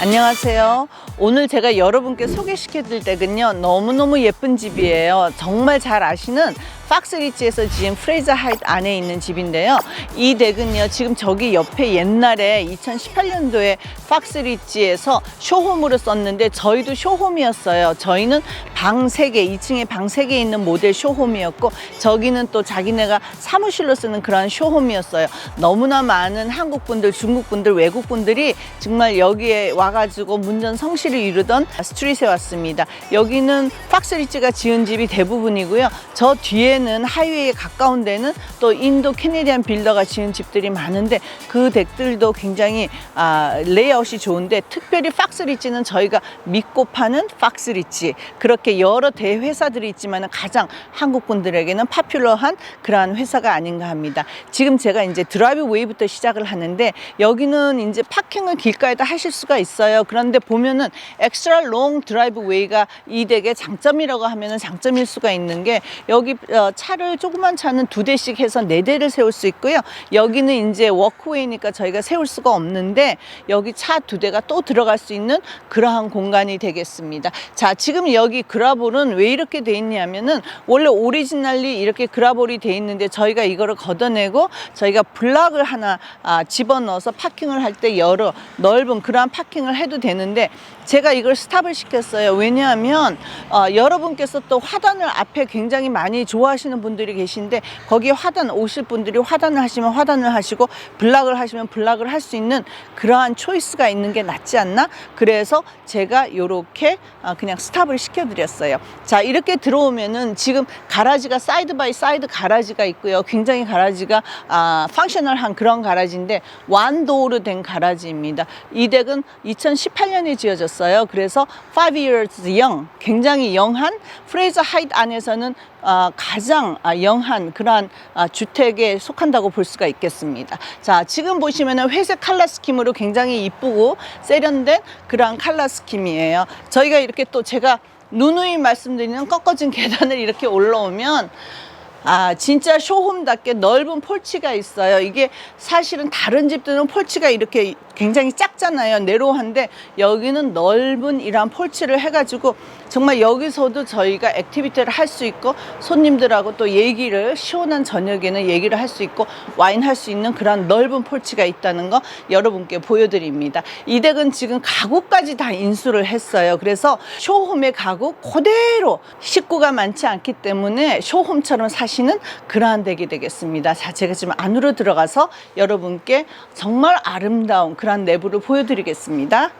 안녕하세요. 오늘 제가 여러분께 소개시켜 드릴 댁은요. 너무너무 예쁜 집이에요. 정말 잘 아시는 팍스리치에서 지은 프레이저 하이트 안에 있는 집인데요. 이 댁은요. 지금 저기 옆에 옛날에 2018년도에 팍스리치에서 쇼홈으로 썼는데 저희도 쇼홈이었어요. 저희는 방 3개, 2층에 방 3개 있는 모델 쇼홈이었고 저기는 또 자기네가 사무실로 쓰는 그런 쇼홈이었어요. 너무나 많은 한국 분들, 중국 분들, 외국 분들이 정말 여기에 와가지고 문전 성시를 이루던 스트릿에 왔습니다. 여기는 팍스리치가 지은 집이 대부분이고요. 저 뒤에 는 하이웨이에 가까운 데는 또 인도 캐네디안 빌더가 지은 집들이 많은데 그 댁들도 굉장히 아, 레이아웃이 좋은데 특별히 팍스리치는 저희가 믿고 파는 팍스리치 그렇게 여러 대회사들이 있지만 가장 한국 분들에게는 파퓰러한 그러한 회사가 아닌가 합니다. 지금 제가 이제 드라이브 웨이부터 시작을 하는데 여기는 이제 파킹을 길가에다 하실 수가 있어요. 그런데 보면은 엑스트라 롱 드라이브 웨이가 이 댁의 장점이라고 하면은 장점일 수가 있는 게 여기 어, 차를 조그만 차는 두 대씩 해서 네 대를 세울 수 있고요. 여기는 이제 워크웨이니까 저희가 세울 수가 없는데 여기 차 두 대가 또 들어갈 수 있는 그러한 공간이 되겠습니다. 자, 지금 여기 그라볼은 왜 이렇게 돼 있냐면은 원래 오리지널리 이렇게 그라볼이 돼 있는데 저희가 이거를 걷어내고 저희가 블락을 하나 아, 집어넣어서 파킹을 할 때 여러 넓은 그러한 파킹을 해도 되는데 제가 이걸 스탑을 시켰어요. 왜냐하면 어, 여러분께서 또 화단을 앞에 굉장히 많이 좋아하시는 분들이 계신데 거기에 화단 오실 분들이 화단을 하시면 화단을 하시고 블락을 하시면 블락을 할 수 있는 그러한 초이스가 있는 게 낫지 않나? 그래서 제가 이렇게 그냥 스탑을 시켜드렸어요. 자 이렇게 들어오면은 지금 가라지가 사이드 바이 사이드 가라지가 있고요. 굉장히 가라지가 아, 펑셔널한 그런 가라지인데 완도어로 된 가라지입니다. 이 댁은 2018년에 지어졌어요. 그래서 5 years young, 굉장히 영한 프레이저 하이트 안에서는 아, 가장 아, 영한 그러한 아, 주택에 속한다고 볼 수가 있겠습니다. 자, 지금 보시면은 회색 칼라 스킴으로 굉장히 이쁘고 세련된 그러한 칼라 스킴이에요. 저희가 이렇게 또 제가 누누이 말씀드리는 꺾어진 계단을 이렇게 올라오면 아, 진짜 쇼홈답게 넓은 폴치가 있어요. 이게 사실은 다른 집들은 폴치가 이렇게 굉장히 작잖아요. 내로한데 여기는 넓은 이러한 폴치를 해가지고 정말 여기서도 저희가 액티비티를 할 수 있고 손님들하고 또 얘기를 시원한 저녁에는 얘기를 할 수 있고 와인 할 수 있는 그런 넓은 폴치가 있다는 거 여러분께 보여드립니다. 이 댁은 지금 가구까지 다 인수를 했어요. 그래서 쇼홈의 가구 그대로 식구가 많지 않기 때문에 쇼홈처럼 사 시는 그러한 댁이 되겠습니다. 자, 제가 지금 안으로 들어가서 여러분께 정말 아름다운 그런 내부를 보여드리겠습니다.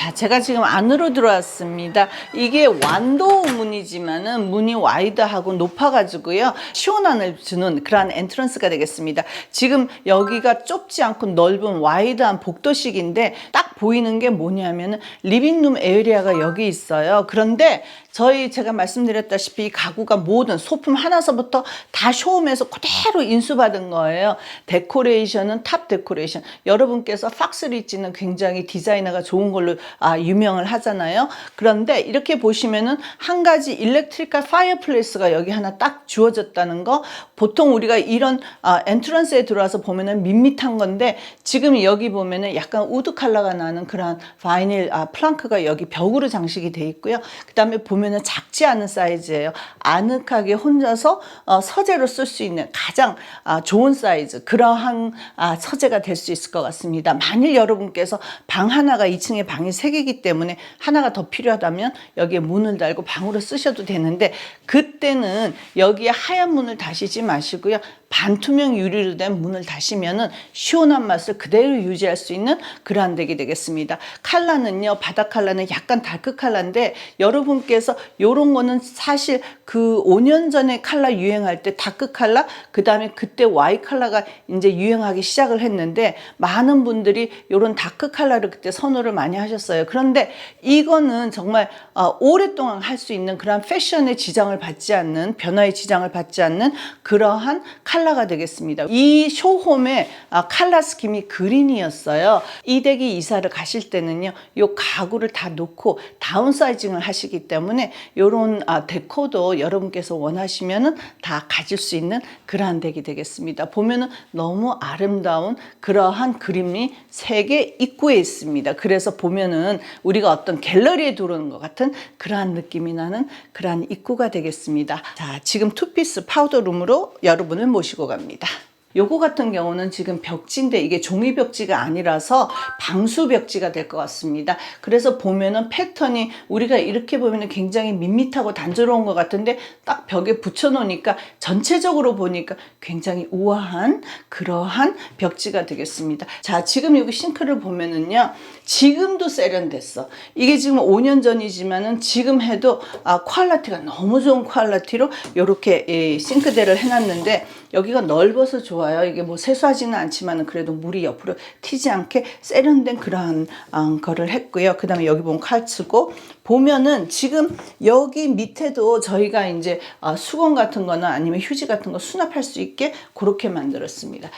자, 제가 지금 안으로 들어왔습니다. 이게 완도 문이지만은 문이 와이드하고 높아가지고요. 시원함을 주는 그런 엔트런스가 되겠습니다. 지금 여기가 좁지 않고 넓은 와이드한 복도식인데 딱 보이는 게 뭐냐면은 리빙룸 에리아가 여기 있어요. 그런데 저희 제가 말씀드렸다시피 이 가구가 모든 소품 하나서부터 다 쇼홈에서 그대로 인수받은 거예요. 데코레이션은 탑 데코레이션. 여러분께서 팍스리치는 굉장히 디자이너가 좋은 걸로 아, 유명을 하잖아요. 그런데 이렇게 보시면은 한 가지 일렉트리컬 파이어플레이스가 여기 하나 딱 주어졌다는 거. 보통 우리가 이런 아, 엔트런스에 들어와서 보면은 밋밋한 건데 지금 여기 보면은 약간 우드 컬러가 나는 그런 바이닐 아, 플랑크가 여기 벽으로 장식이 돼 있고요. 그다음에 보면 은 작지 않은 사이즈예요. 아늑하게 혼자서 어, 서재로 쓸 수 있는 가장 아, 좋은 사이즈 그러한 아, 서재가 될 수 있을 것 같습니다. 만일 여러분께서 방 하나가 2층에 방이 3개이기 때문에 하나가 더 필요하다면 여기에 문을 달고 방으로 쓰셔도 되는데 그때는 여기에 하얀 문을 다시지 마시고요. 반투명 유리로 된 문을 다시면은 시원한 맛을 그대로 유지할 수 있는 그러한 덱이 되겠습니다. 칼라는요, 바닥 칼라는 약간 다크 칼라인데 여러분께서 요런 거는 사실 그 5년 전에 칼라 유행할 때 다크 칼라, 그 다음에 그때 와이 칼라가 이제 유행하기 시작을 했는데 많은 분들이 요런 다크 칼라를 그때 선호를 많이 하셨어요. 그런데 이거는 정말 어, 오랫동안 할 수 있는 그런 패션의 지장을 받지 않는 변화의 지장을 받지 않는 그러한 칼라 칼라가 되겠습니다. 이 쇼홈의 아, 칼라 스킴이 그린이었어요. 이 댁이 이사를 가실 때는요, 요 가구를 다 놓고 다운사이징을 하시기 때문에 요런 아, 데코도 여러분께서 원하시면 은 다 가질 수 있는 그러한 댁이 되겠습니다. 보면 은 너무 아름다운 그러한 그림이 세 개 입구에 있습니다. 그래서 보면은 우리가 어떤 갤러리에 들어오는 것 같은 그러한 느낌이 나는 그러한 입구가 되겠습니다. 자, 지금 투피스 파우더 룸으로 여러분을 모시 고 갑니다. 요거 같은 경우는 지금 벽지인데 이게 종이 벽지가 아니라서 방수 벽지가 될 것 같습니다. 그래서 보면은 패턴이 우리가 이렇게 보면은 굉장히 밋밋하고 단조로운 것 같은데 딱 벽에 붙여 놓으니까 전체적으로 보니까 굉장히 우아한 그러한 벽지가 되겠습니다. 자, 지금 여기 싱크를 보면은요. 지금도 세련됐어. 이게 지금 5년 전이지만은 지금 해도 아, 퀄리티가 너무 좋은 퀄리티로 이렇게 예, 싱크대를 해놨는데 여기가 넓어서 좋아요. 이게 뭐 세수하지는 않지만은 그래도 물이 옆으로 튀지 않게 세련된 그러한 어, 거를 했고요. 그 다음에 여기 보면 칼츠고 보면은 지금 여기 밑에도 저희가 이제 어, 수건 같은 거나 아니면 휴지 같은 거 수납할 수 있게 그렇게 만들었습니다.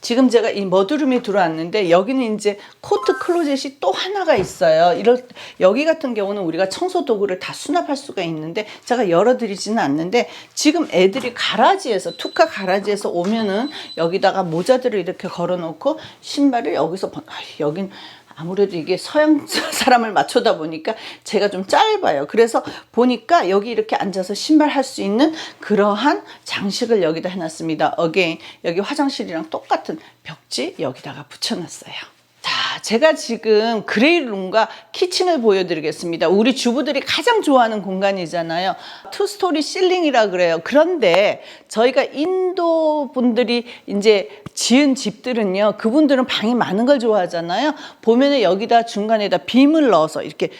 지금 제가 이 머드룸에 들어왔는데 여기는 이제 코트 클로젯이 또 하나가 있어요. 이럴 여기 같은 경우는 우리가 청소 도구를 다 수납할 수가 있는데 제가 열어드리지는 않는데 지금 애들이 가라지에서 투카 가라지에서 오면은 여기다가 모자들을 이렇게 걸어놓고 신발을 여기서 번- 아, 여긴 아무래도 이게 서양 사람을 맞춰다 보니까 제가 좀 짧아요. 그래서 보니까 여기 이렇게 앉아서 신발 할 수 있는 그러한 장식을 여기다 해놨습니다. 어게인 여기 화장실이랑 똑같은 벽지 여기다가 붙여놨어요. 자, 제가 지금 그레이룸과 키친을 보여드리겠습니다. 우리 주부들이 가장 좋아하는 공간이잖아요. 투스토리 실링이라 그래요. 그런데 저희가 인도 분들이 이제 지은 집들은요, 그분들은 방이 많은 걸 좋아하잖아요. 보면은 여기다 중간에다 빔을 넣어서 이렇게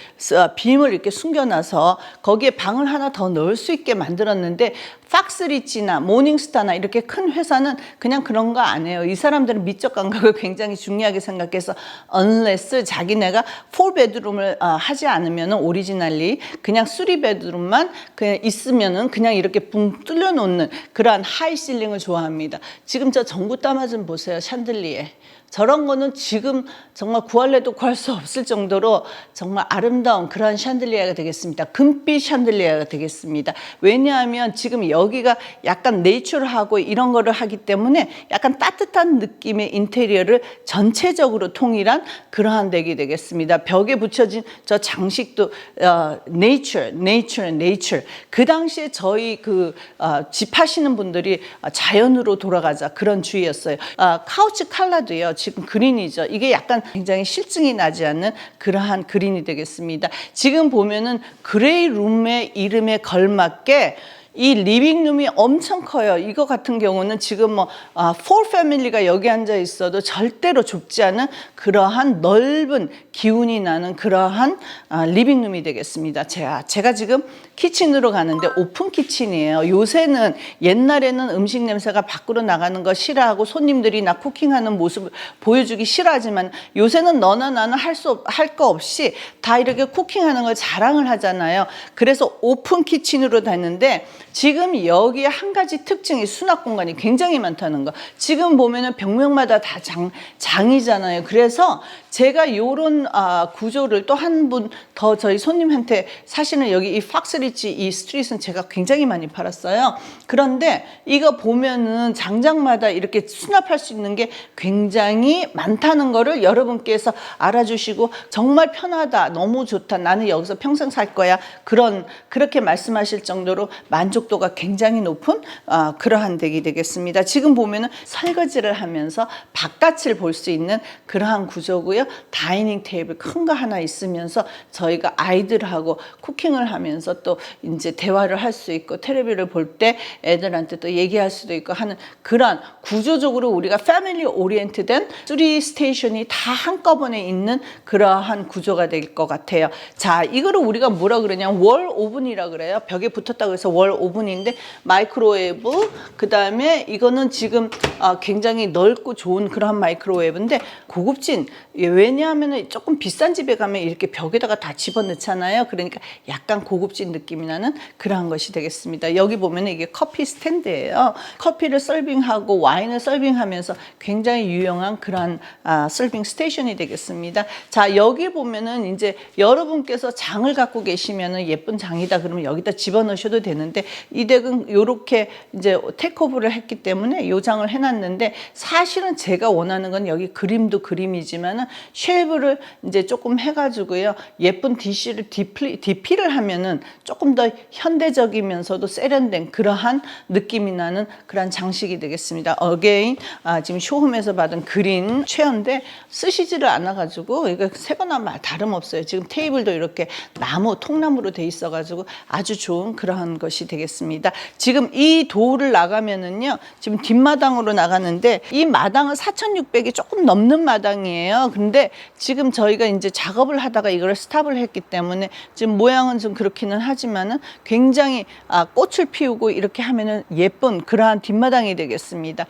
빔을 이렇게 숨겨놔서 거기에 방을 하나 더 넣을 수 있게 만들었는데 팍스리치나 모닝스타나 이렇게 큰 회사는 그냥 그런 거 안 해요. 이 사람들은 미적 감각을 굉장히 중요하게 생각해서 unless 자기네가 4베드룸을 아, 하지 않으면 오리지널리 그냥 3베드룸만 그냥 있으면은 그냥 이렇게 붕 뚫려 놓는 그러한 하이 실링을 좋아합니다. 지금 저 전구 따마 좀 보세요. 샹들리에. 저런 거는 지금 정말 구할래도 구할 수 없을 정도로 정말 아름다운 그런 샹들리에가 되겠습니다. 금빛 샹들리에가 되겠습니다. 왜냐하면 지금 여기가 약간 내추럴하고 이런 거를 하기 때문에 약간 따뜻한 느낌의 인테리어를 전체적으로 통일한 그러한 덱이 되겠습니다. 벽에 붙여진 저 장식도 어, 네이처, 네이처, 네이처. 그 당시에 저희 그 어, 집 하시는 분들이 어, 자연으로 돌아가자 그런 주의였어요. 아, 카우치 칼라도요. 지금 그린이죠. 이게 약간 굉장히 실증이 나지 않는 그러한 그린이 되겠습니다. 지금 보면은 그레이 룸의 이름에 걸맞게 이 리빙룸이 엄청 커요. 이거 같은 경우는 지금 뭐, 아, 4 패밀리가 여기 앉아 있어도 절대로 좁지 않은 그러한 넓은 기운이 나는 그러한 아, 리빙룸이 되겠습니다. 제가, 제가 지금 키친으로 가는데 오픈 키친이에요. 요새는 옛날에는 음식 냄새가 밖으로 나가는 거 싫어하고 손님들이 나 쿠킹하는 모습을 보여주기 싫어하지만 요새는 너나 나는 할 수, 할 거 없이 다 이렇게 쿠킹하는 걸 자랑을 하잖아요. 그래서 오픈 키친으로 됐는데 지금 여기에 한 가지 특징이 수납 공간이 굉장히 많다는 거. 지금 보면은 벽면마다 다 장, 장이잖아요. 그래서 제가 요런 아, 구조를 또 한 분 더 저희 손님한테 사실은 여기 이 팍스 리치 이 스트릿은 제가 굉장히 많이 팔았어요. 그런데 이거 보면은 장장마다 이렇게 수납할 수 있는 게 굉장히 많다는 거를 여러분께서 알아주시고 정말 편하다, 너무 좋다, 나는 여기서 평생 살 거야. 그런 그렇게 말씀하실 정도로 만족도가 굉장히 높은 아, 그러한 덱이 되겠습니다. 지금 보면은 설거지를 하면서 바깥을 볼 수 있는 그러한 구조고요. 다이닝 테이블 큰 거 하나 있으면서 저희가 아이들하고 쿠킹을 하면서 또 이제 대화를 할 수 있고 텔레비를 볼 때 애들한테 또 얘기할 수도 있고 하는 그런 구조적으로 우리가 패밀리 오리엔트된 쓰리 스테이션이 다 한꺼번에 있는 그러한 구조가 될 것 같아요. 자, 이거를 우리가 뭐라 그러냐 월 오븐이라 그래요. 벽에 붙었다고 해서 월 오븐 오븐인데 마이크로웨이브 그다음에 이거는 지금 아, 굉장히 넓고 좋은 그런 마이크로웨이브인데 고급진 예, 왜냐하면 조금 비싼 집에 가면 이렇게 벽에다가 다 집어넣잖아요. 그러니까 약간 고급진 느낌 이 나는 그러한 것이 되겠습니다. 여기 보면 이게 커피 스탠드예요. 커피를 서빙하고 와인을 서빙하면서 굉장히 유용한 그러한 아, 서빙 스테이션이 되겠습니다. 자 여기 보면은 이제 여러분께서 장을 갖고 계시면은 예쁜 장이다 그러면 여기다 집어넣으셔도 되는데 이 덱은 이렇게 이제 테이크오버를 했기 때문에 요 장을 해놨는데 사실은 제가 원하는 건 여기 그림도 그림이지만은 쉘브를 이제 조금 해가지고요 예쁜 디시를 디플리, 디피를 하면은 조금 더 현대적이면서도 세련된 그러한 느낌이 나는 그러한 장식이 되겠습니다. 어게인 아, 지금 쇼홈에서 받은 그린 최연데 쓰시지를 않아가지고 이거 새거나 말 다름없어요. 지금 테이블도 이렇게 나무 통나무로 돼 있어가지고 아주 좋은 그러한 것이 되겠습니다. 지금 이 도를 나가면은요 지금 뒷마당으로 나가는데 이 마당은 4,600이 조금 넘는 마당이에요. 근데 지금 저희가 이제 작업을 하다가 이걸 스탑을 했기 때문에 지금 모양은 좀 그렇기는 하지만 은 굉장히 아, 꽃을 피우고 이렇게 하면은 예쁜 그러한 뒷마당이 되겠습니다.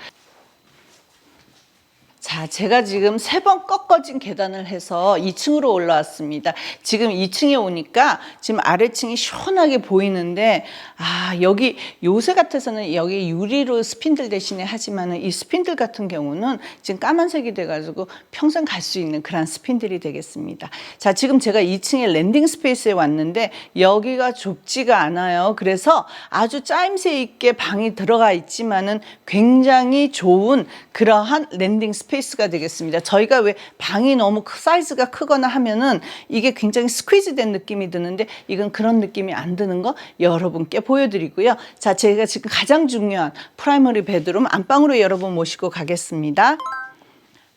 자, 제가 지금 세 번 꺾어진 계단을 해서 2층으로 올라왔습니다. 지금 2층에 오니까 지금 아래층이 시원하게 보이는데, 아, 여기 요새 같아서는 여기 유리로 스핀들 대신에 하지만은 이 스핀들 같은 경우는 지금 까만색이 돼가지고 평생 갈 수 있는 그런 스핀들이 되겠습니다. 자, 지금 제가 2층에 랜딩 스페이스에 왔는데 여기가 좁지가 않아요. 그래서 아주 짜임새 있게 방이 들어가 있지만은 굉장히 좋은 그러한 랜딩 스페이스 가 되겠습니다. 저희가 왜 방이 너무 크- 사이즈가 크거나 하면은 이게 굉장히 스퀴즈 된 느낌이 드는데 이건 그런 느낌이 안 드는 거 여러분께 보여드리고요. 자, 제가 지금 가장 중요한 프라이머리 베드룸 안방으로 여러분 모시고 가겠습니다.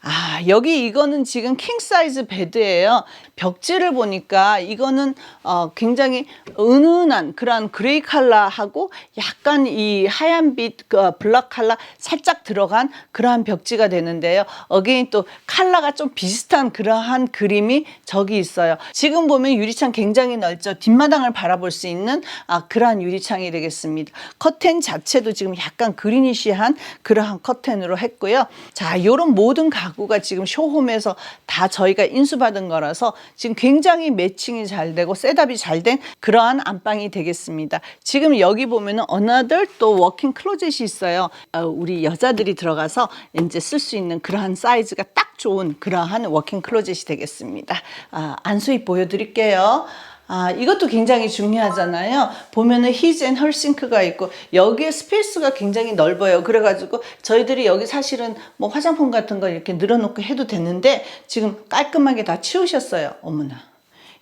아, 여기 이거는 지금 킹 사이즈 베드예요. 벽지를 보니까 이거는 어, 굉장히 은은한 그런 그레이 컬러하고 약간 이 하얀 빛, 그 블랙 컬러 살짝 들어간 그러한 벽지가 되는데요. 어게인 또 컬러가 좀 비슷한 그러한 그림이 저기 있어요. 지금 보면 유리창 굉장히 넓죠. 뒷마당을 바라볼 수 있는 아, 그러한 유리창이 되겠습니다. 커튼 자체도 지금 약간 그리니시한 그러한 커튼으로 했고요. 자, 요런 모든 가 구가 지금 쇼홈에서 다 저희가 인수받은 거라서 지금 굉장히 매칭이 잘 되고 셋업이 잘 된 그러한 안방이 되겠습니다. 지금 여기 보면은 another 또 워킹 클로젯이 있어요. 어, 우리 여자들이 들어가서 이제 쓸 수 있는 그러한 사이즈가 딱 좋은 그러한 워킹 클로젯이 되겠습니다. 아, 안수입 보여드릴게요. 아, 이것도 굉장히 중요하잖아요. 보면은 히즈 앤 헐싱크가 있고 여기에 스페이스가 굉장히 넓어요. 그래가지고 저희들이 여기 사실은 뭐 화장품 같은 거 이렇게 늘어놓고 해도 되는데 지금 깔끔하게 다 치우셨어요. 어머나.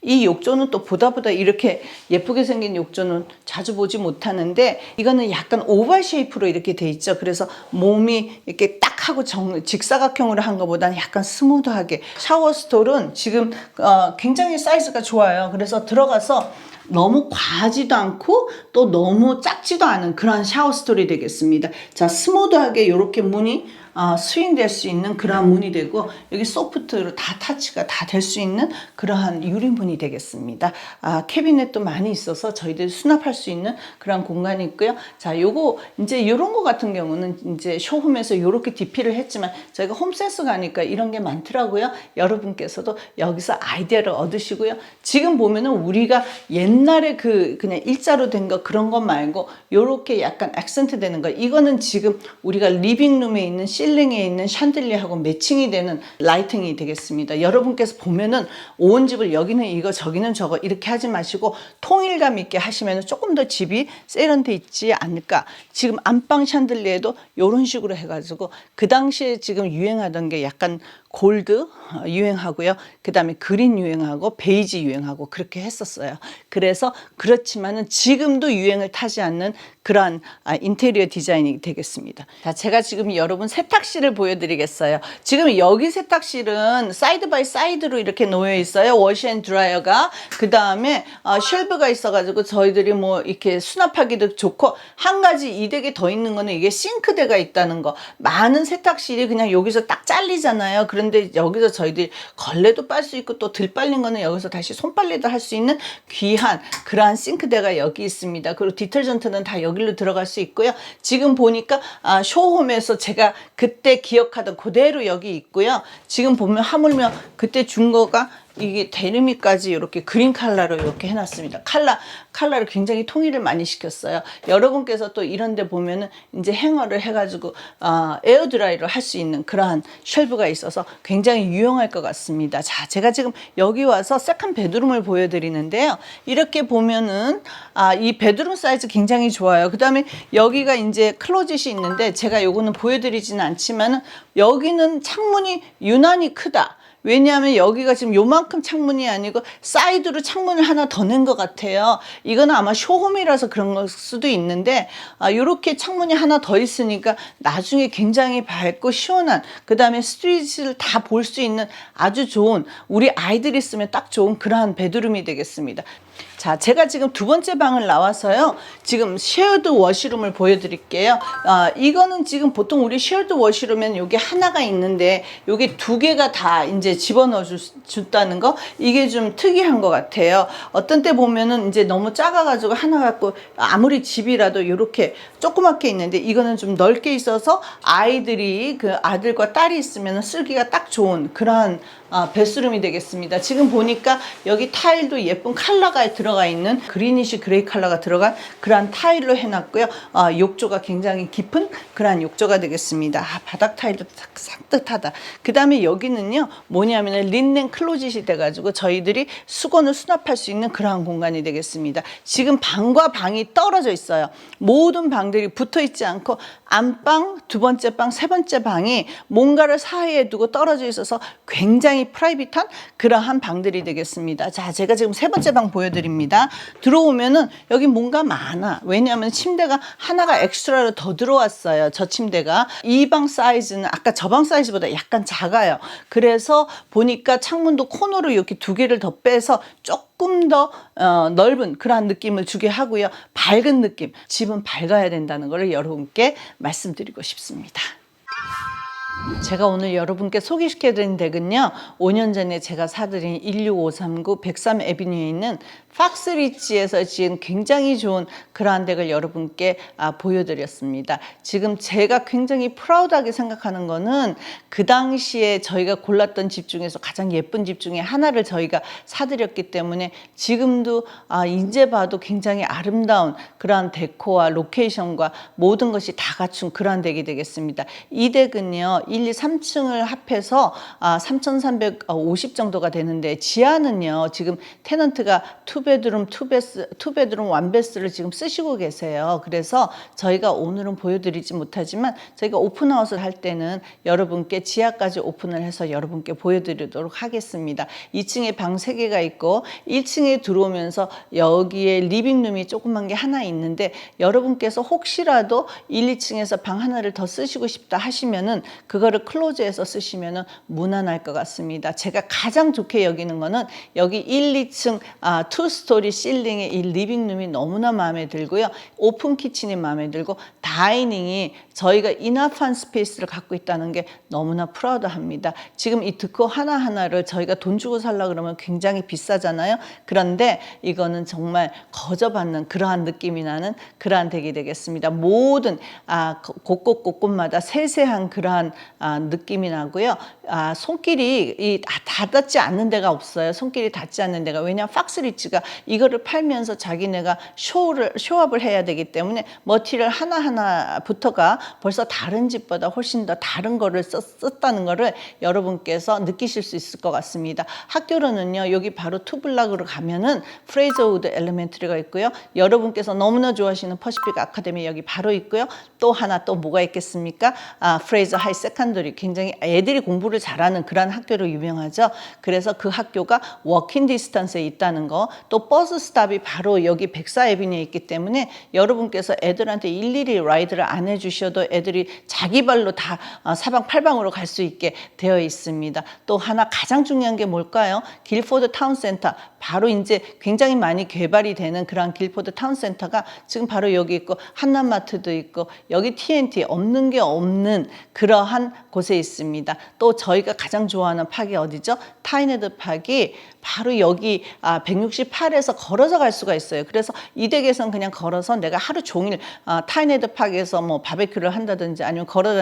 이 욕조는 또 보다 보다 이렇게 예쁘게 생긴 욕조는 자주 보지 못하는데 이거는 약간 오발 쉐이프로 이렇게 돼 있죠. 그래서 몸이 이렇게 딱 하고 정, 직사각형으로 한 것보다는 약간 스무드하게 샤워 스톨은 지금 어, 굉장히 사이즈가 좋아요. 그래서 들어가서 너무 과하지도 않고 또 너무 작지도 않은 그런 샤워 스톨이 되겠습니다. 자, 스무드하게 이렇게 문이 어, 스윙될 수 있는 그러한 문이 되고 여기 소프트로 다 타치가 다 될 수 있는 그러한 유리문이 되겠습니다. 아, 캐비넷도 많이 있어서 저희들이 수납할 수 있는 그런 공간이 있고요. 자, 요거 이제 요런 거 같은 경우는 이제 쇼홈에서 요렇게 DP를 했지만 저희가 홈센스 가니까 이런 게 많더라고요. 여러분께서도 여기서 아이디어를 얻으시고요. 지금 보면은 우리가 옛날에 그 그냥 일자로 된 거 그런 것 말고 요렇게 약간 액센트 되는 거 이거는 지금 우리가 리빙룸에 있는 실링에 있는 샹들리하고 매칭이 되는 라이팅이 되겠습니다. 여러분께서 보면은 온 집을 여기는 이거 저기는 저거 이렇게 하지 마시고 통일감 있게 하시면 조금 더 집이 세련돼 있지 않을까. 지금 안방 샹들리에도 이런 식으로 해가지고 그 당시에 지금 유행하던 게 약간 골드 어, 유행하고요. 그 다음에 그린 유행하고 베이지 유행하고 그렇게 했었어요. 그래서 그렇지만은 지금도 유행을 타지 않는 그러한 아, 인테리어 디자인이 되겠습니다. 자, 제가 지금 여러분 세탁실을 보여드리겠어요. 지금 여기 세탁실은 사이드 바이 사이드로 이렇게 놓여 있어요. 워시 앤 드라이어가 그 다음에 어, 쉘브가 있어가지고 저희들이 뭐 이렇게 수납하기도 좋고 한 가지 이득이 더 있는 거는 이게 싱크대가 있다는 거. 많은 세탁실이 그냥 여기서 딱 잘리잖아요. 그런 데 그런데 여기서 저희들이 걸레도 빨 수 있고 또 들 빨린 거는 여기서 다시 손빨래도 할 수 있는 귀한 그러한 싱크대가 여기 있습니다. 그리고 디터전트는 다 여기로 들어갈 수 있고요. 지금 보니까 아, 쇼홈에서 제가 그때 기억하던 그대로 여기 있고요. 지금 보면 하물며 그때 준 거가 이게 데르미까지 이렇게 그린 칼라로 이렇게 해놨습니다. 칼라 칼라를 굉장히 통일을 많이 시켰어요. 여러분께서 또 이런데 보면은 이제 행어를 해가지고 아, 에어 드라이를 할수 있는 그러한 쉘브가 있어서 굉장히 유용할 것 같습니다. 자, 제가 지금 여기 와서 세컨 베드룸을 보여드리는데요. 이렇게 보면은 아, 이 베드룸 사이즈 굉장히 좋아요. 그 다음에 여기가 이제 클로짓이 있는데 제가 요거는 보여드리지는 않지만은 여기는 창문이 유난히 크다. 왜냐하면 여기가 지금 요만큼 창문이 아니고 사이드로 창문을 하나 더 낸 것 같아요. 이거는 아마 쇼홈이라서 그런 걸 수도 있는데 아, 이렇게 창문이 하나 더 있으니까 나중에 굉장히 밝고 시원한 그 다음에 스트리트를 다볼 수 있는 아주 좋은 우리 아이들이 쓰면 딱 좋은 그러한 베드룸이 되겠습니다. 자, 제가 지금 두 번째 방을 나와서요. 지금 쉐어드 워시룸을 보여드릴게요. 아, 이거는 지금 보통 우리 쉐어드 워시룸엔 여기 하나가 있는데 여기 두 개가 다 이제 집어넣어 주, 줬다는 거 이게 좀 특이한 것 같아요. 어떤 때 보면은 이제 너무 작아가지고 하나 갖고 아무리 집이라도 이렇게 조그맣게 있는데 이거는 좀 넓게 있어서 아이들이 그 아들과 딸이 있으면 쓰기가 딱 좋은 그러한 아, 베스룸이 되겠습니다. 지금 보니까 여기 타일도 예쁜 컬러가 들어가 있는 그리니시 그레이 컬러가 들어간 그러한 타일로 해놨고요. 아, 욕조가 굉장히 깊은 그러한 욕조가 되겠습니다. 아, 바닥 타일도 딱 산뜻하다. 그 다음에 여기는요 뭐냐면 린넨 클로짓이 돼가지고 저희들이 수건을 수납할 수 있는 그러한 공간이 되겠습니다. 지금 방과 방이 떨어져 있어요. 모든 방들이 붙어 있지 않고 안방, 두 번째 방, 세 번째 방이 뭔가를 사이에 두고 떨어져 있어서 굉장히 프라이빗한 그러한 방들이 되겠습니다. 자, 제가 지금 세 번째 방 보여드립니다. 들어오면은 여기 뭔가 많아. 왜냐하면 침대가 하나가 엑스트라로 더 들어왔어요. 저 침대가. 이 방 사이즈는 아까 저 방 사이즈보다 약간 작아요. 그래서 보니까 창문도 코너로 이렇게 두 개를 더 빼서 조금 더 어, 넓은 그러한 느낌을 주게 하고요. 밝은 느낌. 집은 밝아야 된다는 것을 여러분께 말씀드리고 싶습니다. 제가 오늘 여러분께 소개시켜드린 댁은요, 5년 전에 제가 사드린 16539 103 에비뉴에 있는 팍스리치에서 지은 굉장히 좋은 그러한 댁을 여러분께 아, 보여드렸습니다. 지금 제가 굉장히 프라우드하게 생각하는 거는 그 당시에 저희가 골랐던 집 중에서 가장 예쁜 집 중에 하나를 저희가 사드렸기 때문에 지금도 아, 이제 봐도 굉장히 아름다운 그러한 데코와 로케이션과 모든 것이 다 갖춘 그러한 댁이 되겠습니다. 이 댁은요, 1, 2, 3층을 합해서 아, 3,350 정도가 되는데 지하는요, 지금 테넌트가 투 베드룸, 투베스, 투베드룸, 완베스를 지금 쓰시고 계세요. 그래서 저희가 오늘은 보여드리지 못하지만 저희가 오픈하우스를 할 때는 여러분께 지하까지 오픈을 해서 여러분께 보여드리도록 하겠습니다. 2층에 방 3개가 있고 1층에 들어오면서 여기에 리빙룸이 조그만 게 하나 있는데 여러분께서 혹시라도 1, 2층에서 방 하나를 더 쓰시고 싶다 하시면은 그거를 클로즈해서 쓰시면은 무난할 것 같습니다. 제가 가장 좋게 여기는 거는 여기 1, 2층 아, 투 스토리 실링의 이 리빙룸이 너무나 마음에 들고요. 오픈 키친이 마음에 들고 다이닝이 저희가 이나프한 스페이스를 갖고 있다는 게 너무나 프라우드합니다. 지금 이 듣고 하나하나를 저희가 돈 주고 살라 그러면 굉장히 비싸잖아요. 그런데 이거는 정말 거저받는 그러한 느낌이 나는 그러한 댁이 되겠습니다. 모든 아, 곳곳 곳곳마다 세세한 그러한 아, 느낌이 나고요. 아, 손길이 이, 아, 닿지 않는 데가 없어요. 손길이 닿지 않는 데가 왜냐 팍스리치가 이거를 팔면서 자기네가 쇼를 쇼업을 해야 되기 때문에 머티리얼 하나 하나부터가 벌써 다른 집보다 훨씬 더 다른 거를 썼, 썼다는 거를 여러분께서 느끼실 수 있을 것 같습니다. 학교로는요 여기 바로 투블락으로 가면은 프레이저우드 엘레멘트리가 있고요. 여러분께서 너무나 좋아하시는 퍼시픽 아카데미 여기 바로 있고요. 또 하나 또 뭐가 있겠습니까? 아, 프레이저 하이 세컨더리 굉장히 애들이 공부를 잘하는 그런 학교로 유명하죠. 그래서 그 학교가 워킹 디스턴스에 있다는 거또 버스 스탑이 바로 여기 백사에비뉴에 있기 때문에 여러분께서 애들한테 일일이 라이드를 안 해주셔도 애들이 자기 발로 다 어, 사방팔방으로 갈 수 있게 되어 있습니다. 또 하나 가장 중요한 게 뭘까요? 길포드 타운센터 바로 이제 굉장히 많이 개발이 되는 그런 길포드 타운센터가 지금 바로 여기 있고 한남마트도 있고 여기 TNT 없는 게 없는 그러한 곳에 있습니다. 또 저희가 가장 좋아하는 파기 어디죠? 타이네드 파기 바로 여기 아, 168 에서 걸어서 갈 수가 있어요. 그래서 이 댁에서는 그냥 걸어서 내가 하루 종일 아, 타이네드 파기에서 뭐 바베큐를 한다든지 아니면 걸어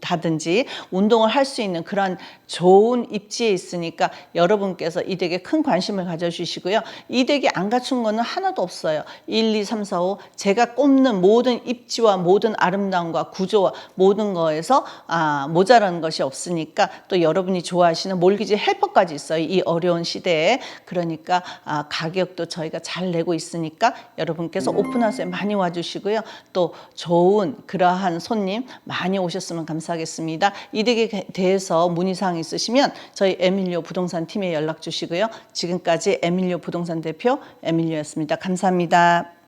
다니든지 운동을 할 수 있는 그런 좋은 입지에 있으니까 여러분께서 이 댁에 큰 관심을 가져주시고요. 이 댁이 안 갖춘 거는 하나도 없어요. 1, 2, 3, 4, 5 제가 꼽는 모든 입지와 모든 아름다움과 구조와 모든 거에서 아, 모자란 것이 없으니까 또 여러분이 좋아하시는 몰기지 헬퍼까지 있어요. 이 어려운 시대에 그러니까 아, 가 격도 저희가 잘 내고 있으니까 여러분께서 오픈하우스에 많이 와주시고요. 또 좋은 그러한 손님 많이 오셨으면 감사하겠습니다. 이 댁에 대해서 문의사항 있으시면 저희 에밀리오 부동산 팀에 연락 주시고요. 지금까지 에밀리오 부동산 대표 에밀리오였습니다. 감사합니다.